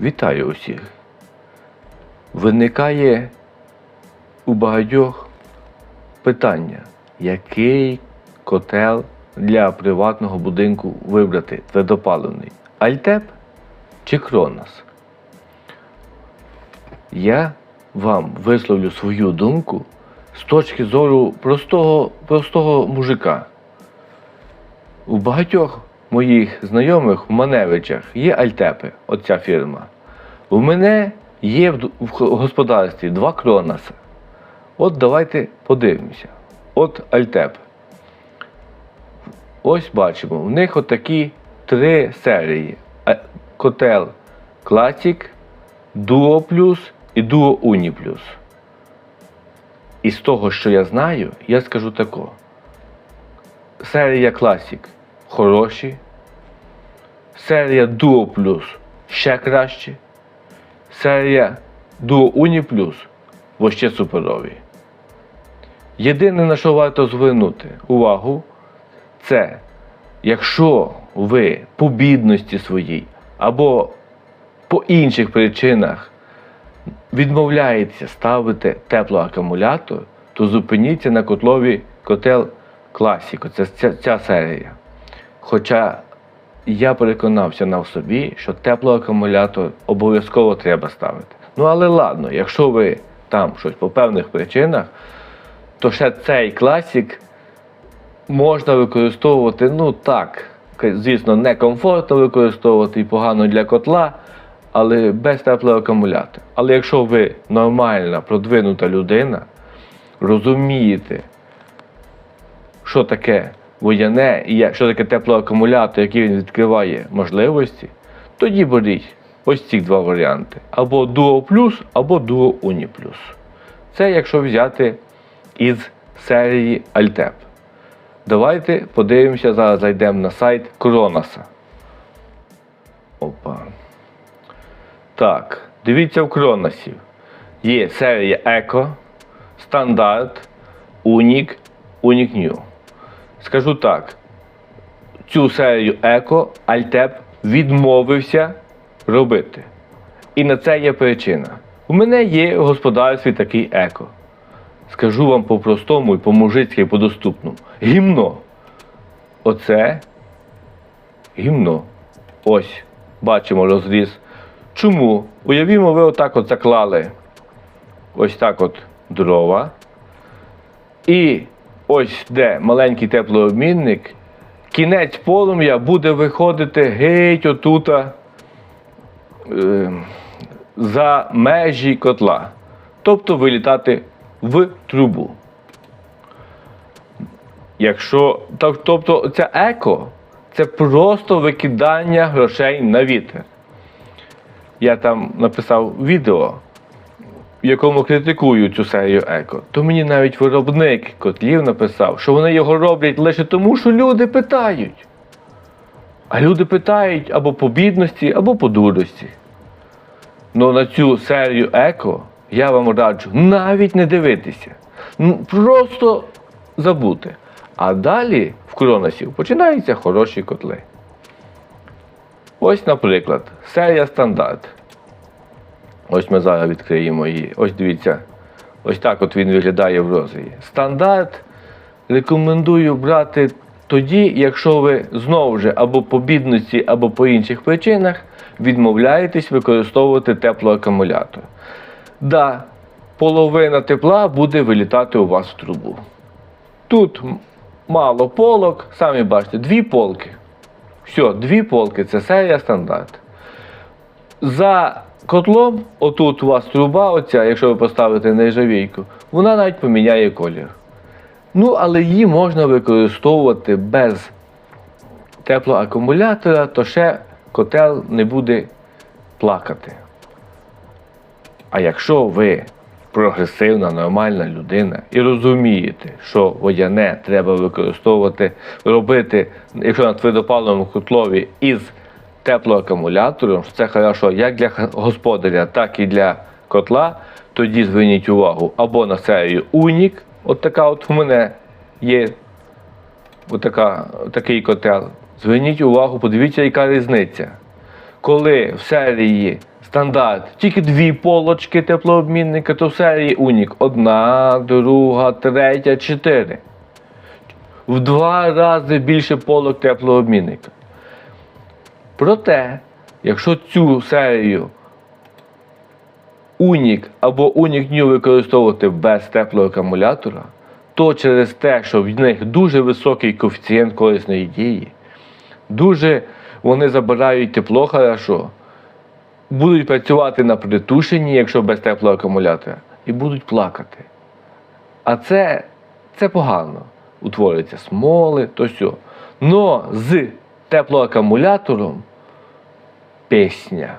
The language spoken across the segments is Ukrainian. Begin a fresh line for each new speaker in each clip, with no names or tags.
Вітаю усіх. Виникає у багатьох питання, який котел для приватного будинку вибрати твердопаливний Альтеп чи Кронос? Я вам висловлю свою думку з точки зору простого, простого мужика. У багатьох моїх знайомих в Маневичах є Альтепи, оця фірма. У мене є в господарстві два Кроноса. От давайте подивимося. От Альтеп. Ось бачимо, в них отакі три серії: Котел Classic, Duo Plus і Duo Uni Plus. І з того, що я знаю, я скажу тако. Серія Classic хороші. Серія Duo Plus ще краще. Серія Duo Uni Plus вообще суперові. Єдине, на що варто звернути увагу, це якщо ви по бідності своїй або по інших причинах відмовляєтеся ставити теплоакумулятор, то зупиніться на котлові котел Classic. Це ця, ця серія. Хоча я переконався на собі, що теплоакумулятор обов'язково треба ставити. Ну але ладно, якщо ви там щось по певних причинах, то ще цей класік можна використовувати, ну так, звісно, некомфортно використовувати і погано для котла, але без теплого акумулятора. Але якщо ви нормальна, продвинута людина, розумієте, що таке водяне і що таке теплоакумулятор, який він відкриває можливості, тоді беріть ось ці два варіанти: або Duo Plus, або Duo Uni Plus. Це якщо взяти із серії Altep. Давайте подивимося, зараз зайдемо на сайт Кроноса. Опа. Так, дивіться в Кроносів. Є серія Eco, Стандарт, Unique, Unique New. Скажу так, цю серію Еко Альтеп відмовився робити. І на це є причина. У мене є в господарстві такий еко. Скажу вам по-простому і по-мужицьки, і по-доступному. Гімно. Оце гімно. Ось, бачимо розріз. Чому? Уявімо, ви отак от заклали ось так от дрова. І ось де маленький теплообмінник, кінець полум'я буде виходити геть отута е, за межі котла. Тобто вилітати в трубу. Якщо, тобто ця еко це просто викидання грошей на вітер. Я там написав відео, в якому критикую цю серію еко, то мені навіть виробник котлів написав, що вони його роблять лише тому, що люди питають. А люди питають або по бідності, або по дурості. Ну на цю серію еко я вам раджу навіть не дивитися. Ну, Просто забути. А далі в Кроносів починаються хороші котли. Ось, наприклад, серія стандарт. Ось ми зараз відкриємо її. Ось дивіться. Ось так от він виглядає в розрії. Стандарт рекомендую брати тоді, якщо ви знову ж або по бідності, або по інших причинах відмовляєтесь використовувати теплоакумулятор. Да, половина тепла буде вилітати у вас в трубу. Тут мало полок, самі бачите, дві полки. Все, дві полки це серія стандарт. За котлом, отут у вас труба, оця, якщо ви поставите нержавійку, вона навіть поміняє колір. Ну, але її можна використовувати без теплоакумулятора, то ще котел не буде плакати. А якщо ви прогресивна, нормальна людина і розумієте, що водяне треба використовувати, робити, якщо на твердопаливному котлові із теплоакумулятором, це хорошо як для господаря, так і для котла, тоді зверніть увагу або на серію Унік, от така от у мене є отака, такий котел. Зверніть увагу, подивіться, яка різниця. Коли в серії стандарт. Тільки дві полочки теплообмінника, то в серії Унік. Одна, друга, третя, чотири. В два рази більше полок теплообмінника. Проте, якщо цю серію Унік або Унік New використовувати без теплого акумулятора, то через те, що в них дуже високий коефіцієнт корисної дії, дуже вони забирають тепло хорошо, будуть працювати на притушенні, якщо без теплого акумулятора, і будуть плакати. А це, це погано. Утворюються смоли, то все. Но з теплоакумулятором пісня.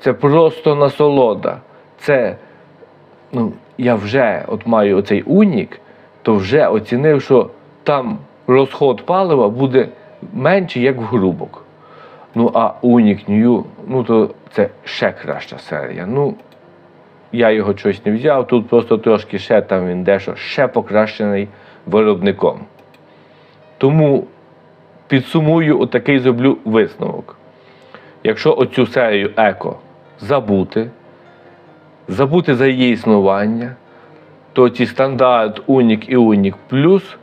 Це просто насолода. Це, ну, я вже от маю оцей унік, то вже оцінив, що там розход палива буде менший, як в грубок. Ну, а Унік Нью, ну то це ще краща серія. Ну, я його щось не взяв, тут просто трошки ще там він дещо ще покращений виробником. Тому підсумую, отакий зроблю висновок. Якщо оцю серію еко забути, забути за її існування, то ці стандарт Унік і Унік Плюс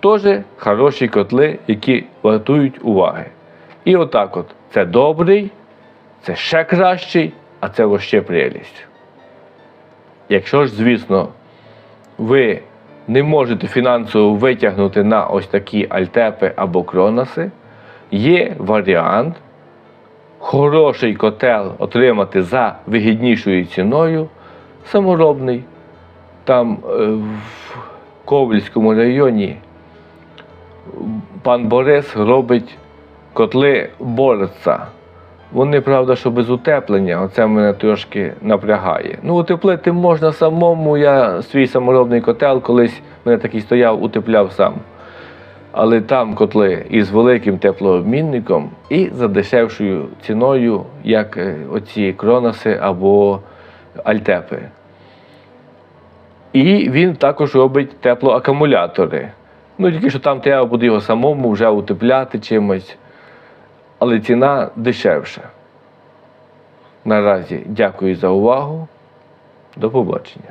теж хороші котли, які вартують уваги. І отак от, це добрий, це ще кращий, а це вообще прелість. Якщо ж, звісно, ви не можете фінансово витягнути на ось такі альтепи або кроноси, є варіант хороший котел отримати за вигіднішою ціною, саморобний. Там е, в Ковальському районі пан Борис робить котли борца. Вони, правда, що без утеплення, оце мене трошки напрягає. Ну, утеплити можна самому. Я свій саморобний котел колись мене такий стояв, утепляв сам. Але там котли із великим теплообмінником і за дешевшою ціною, як е, оці кроноси або альтепи. І він також робить теплоакумулятори. Ну, тільки що там треба буде його самому вже утепляти чимось. Але ціна дешевша. Наразі дякую за увагу. До побачення.